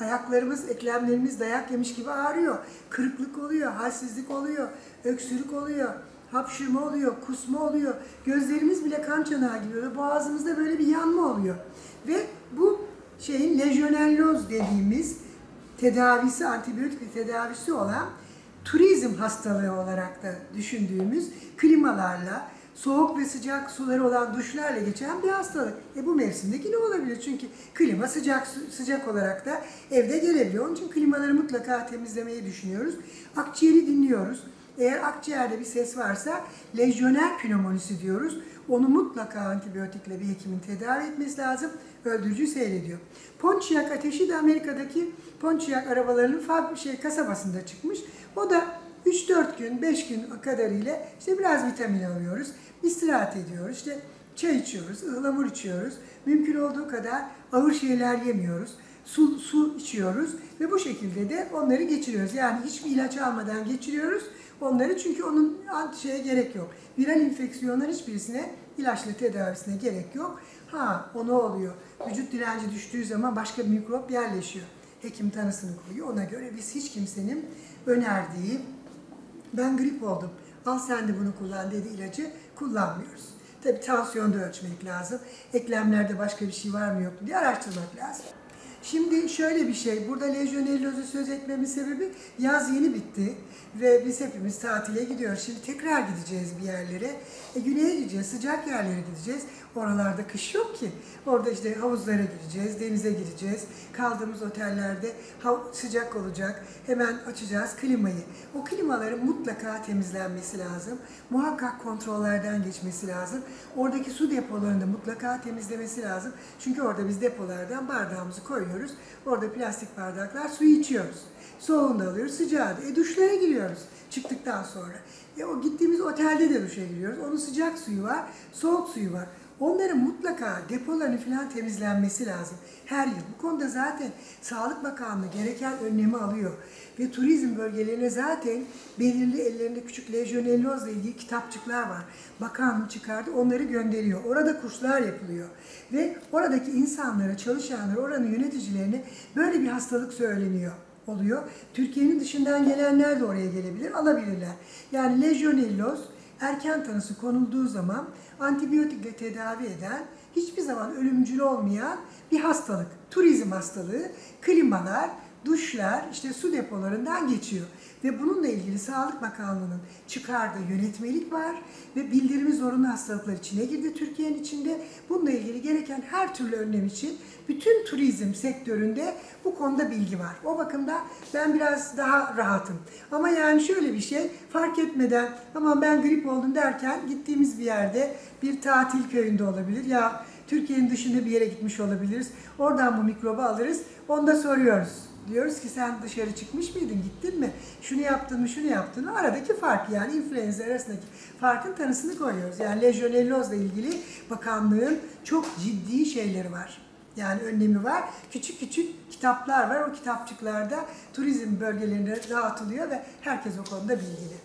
Ayaklarımız, eklemlerimiz dayak yemiş gibi ağrıyor. Kırıklık oluyor, halsizlik oluyor, öksürük oluyor, hapşırma oluyor, kusma oluyor. Gözlerimiz bile kan çanağı gibi oluyor. Boğazımızda böyle bir yanma oluyor. Ve bu şeyin lejyonelloz dediğimiz tedavisi, antibiyotik tedavisi olan turizm hastalığı olarak da düşündüğümüz klimalarla, soğuk ve sıcak suları olan duşlarla geçen bir hastalık. E bu mevsimdeki ne olabilir? Çünkü klima sıcak sıcak olarak da evde gelebiliyor. Onun için klimaları mutlaka temizlemeyi düşünüyoruz. Akciğeri dinliyoruz. Eğer akciğerde bir ses varsa lejyoner pnömonisi diyoruz. Onu mutlaka antibiyotikle bir hekimin tedavi etmesi lazım. Öldürücü seyrediyor. Pontiac ateşi de Amerika'daki Pontiac arabalarının fabri şey kasabasında çıkmış. O da 3-4 gün, 5 gün kadarıyla işte biraz vitamin alıyoruz, istirahat ediyoruz, işte çay içiyoruz, ıhlamur içiyoruz, mümkün olduğu kadar ağır şeyler yemiyoruz, su, su içiyoruz ve bu şekilde de onları geçiriyoruz. Yani hiçbir ilaç almadan geçiriyoruz onları çünkü onun şeye gerek yok. Viral enfeksiyonların hiçbirisine ilaçla tedavisine gerek yok. Ha o ne oluyor? Vücut direnci düştüğü zaman başka bir mikrop yerleşiyor. Hekim tanısını koyuyor. Ona göre biz hiç kimsenin önerdiği ben grip oldum. Al sen de bunu kullan dedi ilacı kullanmıyoruz. Tabii tansiyonu da ölçmek lazım. Eklemlerde başka bir şey var mı yok mu diye araştırmak lazım. Şimdi şöyle bir şey, burada lejyonellozu söz etmemin sebebi yaz yeni bitti ve biz hepimiz tatile gidiyoruz. Şimdi tekrar gideceğiz bir yerlere. E, güneye gideceğiz, sıcak yerlere gideceğiz. Oralarda kış yok ki. Orada işte havuzlara gireceğiz, denize gireceğiz. Kaldığımız otellerde sıcak olacak. Hemen açacağız klimayı. O klimaların mutlaka temizlenmesi lazım. Muhakkak kontrollerden geçmesi lazım. Oradaki su depolarını mutlaka temizlemesi lazım. Çünkü orada biz depolardan bardağımızı koyuyoruz. Orada plastik bardaklar suyu içiyoruz. Soğuğunu da alıyoruz, sıcağı da. E duşlara giriyoruz çıktıktan sonra. E o gittiğimiz otelde de duşa giriyoruz. Onun sıcak suyu var, soğuk suyu var. Onların mutlaka depolarını falan temizlenmesi lazım. Her yıl. Bu konuda zaten Sağlık Bakanlığı gereken önlemi alıyor. Ve turizm bölgelerine zaten belirli ellerinde küçük lejyonellozla ilgili kitapçıklar var. Bakanlık çıkardı, onları gönderiyor. Orada kurslar yapılıyor. Ve oradaki insanlara, çalışanlara, oranın yöneticilerine böyle bir hastalık söyleniyor oluyor. Türkiye'nin dışından gelenler de oraya gelebilir, alabilirler. Yani lejyonelloz erken tanısı konulduğu zaman antibiyotikle tedavi eden, hiçbir zaman ölümcül olmayan bir hastalık. Turizm hastalığı, klimalar, duşlar, işte su depolarından geçiyor. Ve bununla ilgili Sağlık Bakanlığı'nın çıkardığı yönetmelik var ve bildirimi zorunlu hastalıklar içine girdi Türkiye'nin içinde. Bununla ilgili gereken her türlü önlem için bütün turizm sektöründe bu konuda bilgi var. O bakımda ben biraz daha rahatım. Ama yani şöyle bir şey fark etmeden aman ben grip oldum derken gittiğimiz bir yerde bir tatil köyünde olabilir ya Türkiye'nin dışında bir yere gitmiş olabiliriz. Oradan bu mikrobu alırız. Onu da soruyoruz. Diyoruz ki sen dışarı çıkmış mıydın, gittin mi? Şunu yaptın mı, şunu yaptın mı? Aradaki fark yani influenza arasındaki farkın tanısını koyuyoruz. Yani lejyonellozla ilgili bakanlığın çok ciddi şeyleri var. Yani önlemi var. Küçük küçük kitaplar var. O kitapçıklarda turizm bölgelerine dağıtılıyor ve herkes o konuda bilgili.